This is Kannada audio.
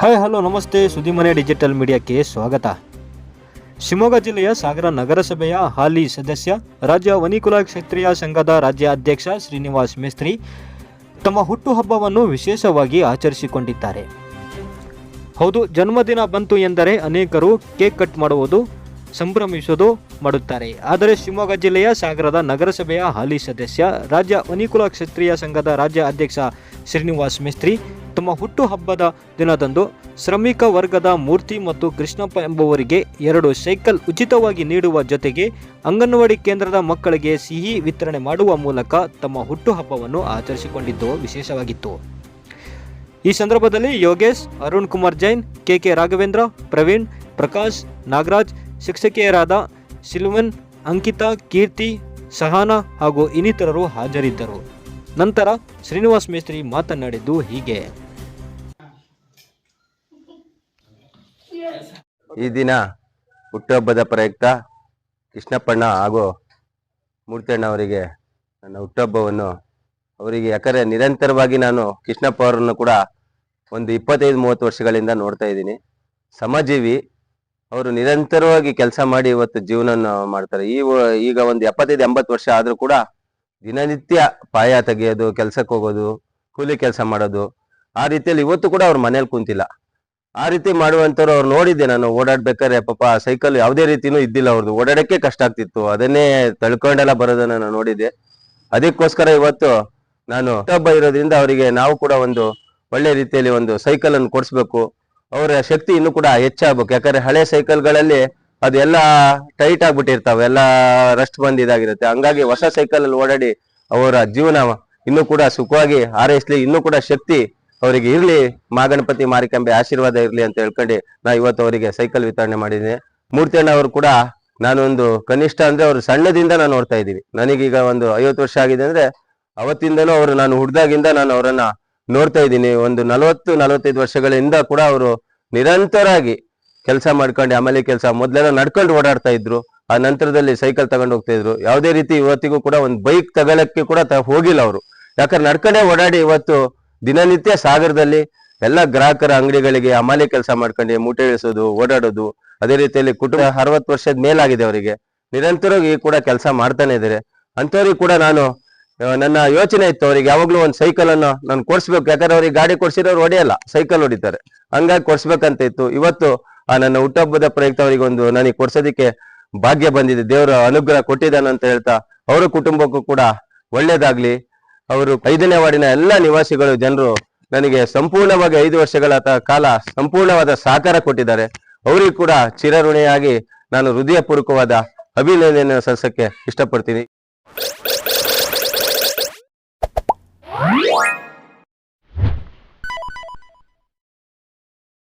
ಹಾಯ್ ಹಲೋ ನಮಸ್ತೆ. ಸುದ್ದಿಮನೆ ಡಿಜಿಟಲ್ ಮೀಡಿಯಾಕ್ಕೆ ಸ್ವಾಗತ. ಶಿವಮೊಗ್ಗ ಜಿಲ್ಲೆಯ ಸಾಗರ ನಗರಸಭೆಯ ಹಾಲಿ ಸದಸ್ಯ, ರಾಜ್ಯ ವನಿಕುಲ ಕ್ಷೇತ್ರೀಯ ಸಂಘದ ರಾಜ್ಯ ಅಧ್ಯಕ್ಷ ಶ್ರೀನಿವಾಸ್ ಮೇಸ್ತ್ರಿ ತಮ್ಮ ಹುಟ್ಟುಹಬ್ಬವನ್ನು ವಿಶೇಷವಾಗಿ ಆಚರಿಸಿಕೊಂಡಿದ್ದಾರೆ. ಹೌದು, ಜನ್ಮದಿನ ಬಂತು ಎಂದರೆ ಅನೇಕರು ಕೇಕ್ ಕಟ್ ಮಾಡುವುದು, ಸಂಭ್ರಮಿಸುವುದು ಮಾಡುತ್ತಾರೆ. ಆದರೆ ಶಿವಮೊಗ್ಗ ಜಿಲ್ಲೆಯ ಸಾಗರದ ನಗರಸಭೆಯ ಹಾಲಿ ಸದಸ್ಯ, ರಾಜ್ಯ ವನಿಕುಲ ಕ್ಷತ್ರಿಯ ಸಂಘದ ರಾಜ್ಯ ಅಧ್ಯಕ್ಷ ಶ್ರೀನಿವಾಸ್ ಮಿಸ್ತ್ರಿ ತಮ್ಮ ಹುಟ್ಟುಹಬ್ಬದ ದಿನದಂದು ಶ್ರಮಿಕ ವರ್ಗದ ಮೂರ್ತಿ ಮತ್ತು ಕೃಷ್ಣಪ್ಪ ಎಂಬುವರಿಗೆ ಎರಡು ಸೈಕಲ್ ಉಚಿತವಾಗಿ ನೀಡುವ ಜೊತೆಗೆ ಅಂಗನವಾಡಿ ಕೇಂದ್ರದ ಮಕ್ಕಳಿಗೆ ಸಿಹಿ ವಿತರಣೆ ಮಾಡುವ ಮೂಲಕ ತಮ್ಮ ಹುಟ್ಟುಹಬ್ಬವನ್ನು ಆಚರಿಸಿಕೊಂಡಿದ್ದು ವಿಶೇಷವಾಗಿತ್ತು. ಈ ಸಂದರ್ಭದಲ್ಲಿ ಯೋಗೇಶ್, ಅರುಣ್ ಕುಮಾರ್ ಜೈನ್, ಕೆಕೆ ರಾಘವೇಂದ್ರ, ಪ್ರವೀಣ್, ಪ್ರಕಾಶ್, ನಾಗರಾಜ್, ಶಿಕ್ಷಕಿಯರಾದ ಸಿಲ್ವನ್ ಅಂಕಿತಾ, ಕೀರ್ತಿ, ಸಹನಾ ಹಾಗೂ ಇನ್ನಿತರರು ಹಾಜರಿದ್ದರು. ನಂತರ ಶ್ರೀನಿವಾಸ್ ಮೇಸ್ತ್ರಿ ಮಾತನಾಡಿದ್ದು ಹೀಗೆ. ಈ ದಿನ ಹುಟ್ಟುಹಬ್ಬದ ಪ್ರಯುಕ್ತ ಕೃಷ್ಣಪ್ಪಣ್ಣ ಹಾಗೂ ಮೂರ್ತಿಯಣ್ಣ ಅವರಿಗೆ ನನ್ನ ಹುಟ್ಟುಹಬ್ಬವನ್ನು ಅವರಿಗೆ ಯಾಕಂದ್ರೆ ನಿರಂತರವಾಗಿ ನಾನು ಕೃಷ್ಣಪ್ಪ ಅವರನ್ನು ಕೂಡ ಒಂದು ಇಪ್ಪತ್ತೈದು, ಮೂವತ್ತು ವರ್ಷಗಳಿಂದ ನೋಡ್ತಾ ಇದ್ದೀನಿ. ಸಮಜೀವಿ, ಅವರು ನಿರಂತರವಾಗಿ ಕೆಲಸ ಮಾಡಿ ಇವತ್ತು ಜೀವನ ಮಾಡ್ತಾರೆ. ಈ ಈಗ ಒಂದು ಎಪ್ಪತ್ತೈದು, ಎಂಬತ್ತು ವರ್ಷ ಆದರೂ ಕೂಡ ದಿನನಿತ್ಯ ಪಾಯ ತೆಗೆಯೋದು, ಕೆಲಸಕ್ಕೆ ಹೋಗೋದು, ಕೂಲಿ ಕೆಲಸ ಮಾಡೋದು, ಆ ರೀತಿಯಲ್ಲಿ ಇವತ್ತು ಕೂಡ ಅವ್ರ ಮನೇಲಿ ಕುಂತಿಲ್ಲ. ಆ ರೀತಿ ಮಾಡುವಂತವ್ರು ಅವ್ರು ನೋಡಿದ್ದೆ ನಾನು, ಓಡಾಡ್ಬೇಕಾದ್ರೆ ಪಾಪ ಸೈಕಲ್ ಯಾವುದೇ ರೀತಿನೂ ಇದ್ದಿಲ್ಲ ಅವ್ರದ್ದು ಓಡಾಡಕ್ಕೆ ಕಷ್ಟ ಆಗ್ತಿತ್ತು. ಅದನ್ನೇ ತಳ್ಕೊಂಡೆಲ್ಲ ಬರೋದನ್ನ ನಾನು ನೋಡಿದ್ದೆ. ಅದಕ್ಕೋಸ್ಕರ ಇವತ್ತು ನಾನು ಹಬ್ಬ ಇರೋದ್ರಿಂದ ಅವರಿಗೆ ನಾವು ಕೂಡ ಒಂದು ಒಳ್ಳೆ ರೀತಿಯಲ್ಲಿ ಒಂದು ಸೈಕಲ್ ಅನ್ನು ಕೊಡಿಸ್ಬೇಕು. ಅವರ ಶಕ್ತಿ ಇನ್ನು ಕೂಡ ಹೆಚ್ಚಾಗಬೇಕು. ಯಾಕಂದ್ರೆ ಹಳೆ ಸೈಕಲ್ಗಳಲ್ಲಿ ಅದೆಲ್ಲ ಟೈಟ್ ಆಗ್ಬಿಟ್ಟಿರ್ತಾವೆ. ಎಲ್ಲ ರಸ್ಟ್ ಬಂದ್ ಇದಾಗಿರುತ್ತೆ. ಹಂಗಾಗಿ ಹೊಸ ಸೈಕಲ್ ಅಲ್ಲಿ ಓಡಾಡಿ ಅವರ ಜೀವನ ಇನ್ನೂ ಕೂಡ ಸುಖವಾಗಿ ಹಾರೈಸ್ಲಿ, ಇನ್ನೂ ಕೂಡ ಶಕ್ತಿ ಅವರಿಗೆ ಇರ್ಲಿ ಮಾಗಣಪತಿ ಮಾರಿಕಂಬೆ ಆಶೀರ್ವಾದ ಇರ್ಲಿ ಅಂತ ಹೇಳ್ಕೊಂಡು ನಾ ಇವತ್ತು ಅವರಿಗೆ ಸೈಕಲ್ ವಿತರಣೆ ಮಾಡಿದ್ದೀನಿ ಮೂರ್ತಿಯಣ್ಣ ಅವರು ಕೂಡ ನಾನೊಂದು ಕನಿಷ್ಠ ಅಂದ್ರೆ ಅವರು ಸಣ್ಣದಿಂದ ನಾನು ನೋಡ್ತಾ ಇದ್ದೀವಿ. ನನಗೀಗ ಒಂದು ಐವತ್ತು ವರ್ಷ ಆಗಿದೆ ಅಂದ್ರೆ ಅವತ್ತಿಂದನೂ ಅವರು ನಾನು ಹುಡ್ದಾಗಿಂದ ನಾನು ಅವರನ್ನ ನೋಡ್ತಾ ಇದ್ದೀನಿ. ಒಂದು ನಲವತ್ತು, ನಲವತ್ತೈದು ವರ್ಷಗಳಿಂದ ಕೂಡ ಅವರು ನಿರಂತರವಾಗಿ ಕೆಲಸ ಮಾಡ್ಕೊಂಡು ಆಮೇಲೆ ಕೆಲಸ ಮೊದ್ಲೆಲ್ಲ ನಡ್ಕೊಂಡು ಓಡಾಡ್ತಾ ಇದ್ರು. ಆ ನಂತರದಲ್ಲಿ ಸೈಕಲ್ ತಗೊಂಡು ಹೋಗ್ತಾ ಇದ್ರು. ಯಾವುದೇ ರೀತಿ ಇವತ್ತಿಗೂ ಕೂಡ ಒಂದು ಬೈಕ್ ತಗೊಳಕ್ಕೆ ಕೂಡ ಹೋಗಿಲ್ಲ ಅವರು. ಯಾಕಂದ್ರೆ ನಡ್ಕೊಂಡೇ ಓಡಾಡಿ ಇವತ್ತು ದಿನನಿತ್ಯ ಸಾಗರದಲ್ಲಿ ಎಲ್ಲ ಗ್ರಾಹಕರ ಅಂಗಡಿಗಳಿಗೆ ಅಮಾಲಿ ಕೆಲಸ ಮಾಡ್ಕೊಂಡು ಮೂಟೆ ಇಳಿಸೋದು, ಓಡಾಡೋದು, ಅದೇ ರೀತಿಯಲ್ಲಿ ಕುಟುಂಬ ಅರವತ್ತು ವರ್ಷದ ಮೇಲಾಗಿದೆ ಅವರಿಗೆ. ನಿರಂತರವಾಗಿ ಕೂಡ ಕೆಲಸ ಮಾಡ್ತಾನೆ ಇದ್ದಾರೆ. ಅಂಥವ್ರಿಗೆ ಕೂಡ ನಾನು ನನ್ನ ಯೋಚನೆ ಇತ್ತು, ಅವ್ರಿಗೆ ಯಾವಾಗ್ಲೂ ಒಂದು ಸೈಕಲ್ ಅನ್ನು ನಾನು ಕೊಡ್ಸ್ಬೇಕು. ಯಾಕಂದ್ರೆ ಅವ್ರಿಗೆ ಗಾಡಿ ಕೊಡ್ಸಿರೋರು ಹೊಡೆಯಲ್ಲ ಸೈಕಲ್ ಹೊಡಿತಾರೆ. ಹಂಗಾಗಿ ಕೊಡ್ಸ್ಬೇಕಂತ ಇತ್ತು. ಇವತ್ತು, ಆ, ನನ್ನ ಹುಟ್ಟಹಬ್ಬದ ಪ್ರಯುಕ್ತ ಅವರಿಗೆ ಒಂದು ನನಗೆ ಕೊಡ್ಸೋದಿಕ್ಕೆ ಭಾಗ್ಯ ಬಂದಿದೆ. ದೇವರ ಅನುಗ್ರಹ ಕೊಟ್ಟಿದ್ದಾನೆ ಅಂತ ಹೇಳ್ತಾ, ಅವರ ಕುಟುಂಬಕ್ಕೂ ಕೂಡ ಒಳ್ಳೇದಾಗ್ಲಿ. ಅವರು ಐದನೇ ವಾರ್ಡಿನ ಎಲ್ಲ ನಿವಾಸಿಗಳು ಜನರು ನನಗೆ ಸಂಪೂರ್ಣವಾಗಿ ಐದು ವರ್ಷಗಳ ಕಾಲ ಸಂಪೂರ್ಣವಾದ ಸಹಕಾರ ಕೊಟ್ಟಿದ್ದಾರೆ. ಅವರಿಗೂ ಕೂಡ ಚಿರಋಣಿಯಾಗಿ ನಾನು ಹೃದಯಪೂರ್ವಕವಾದ ಅಭಿನಂದನೆ ಸಲ್ಲಿಸಕ್ಕೆ ಇಷ್ಟಪಡ್ತೀನಿ.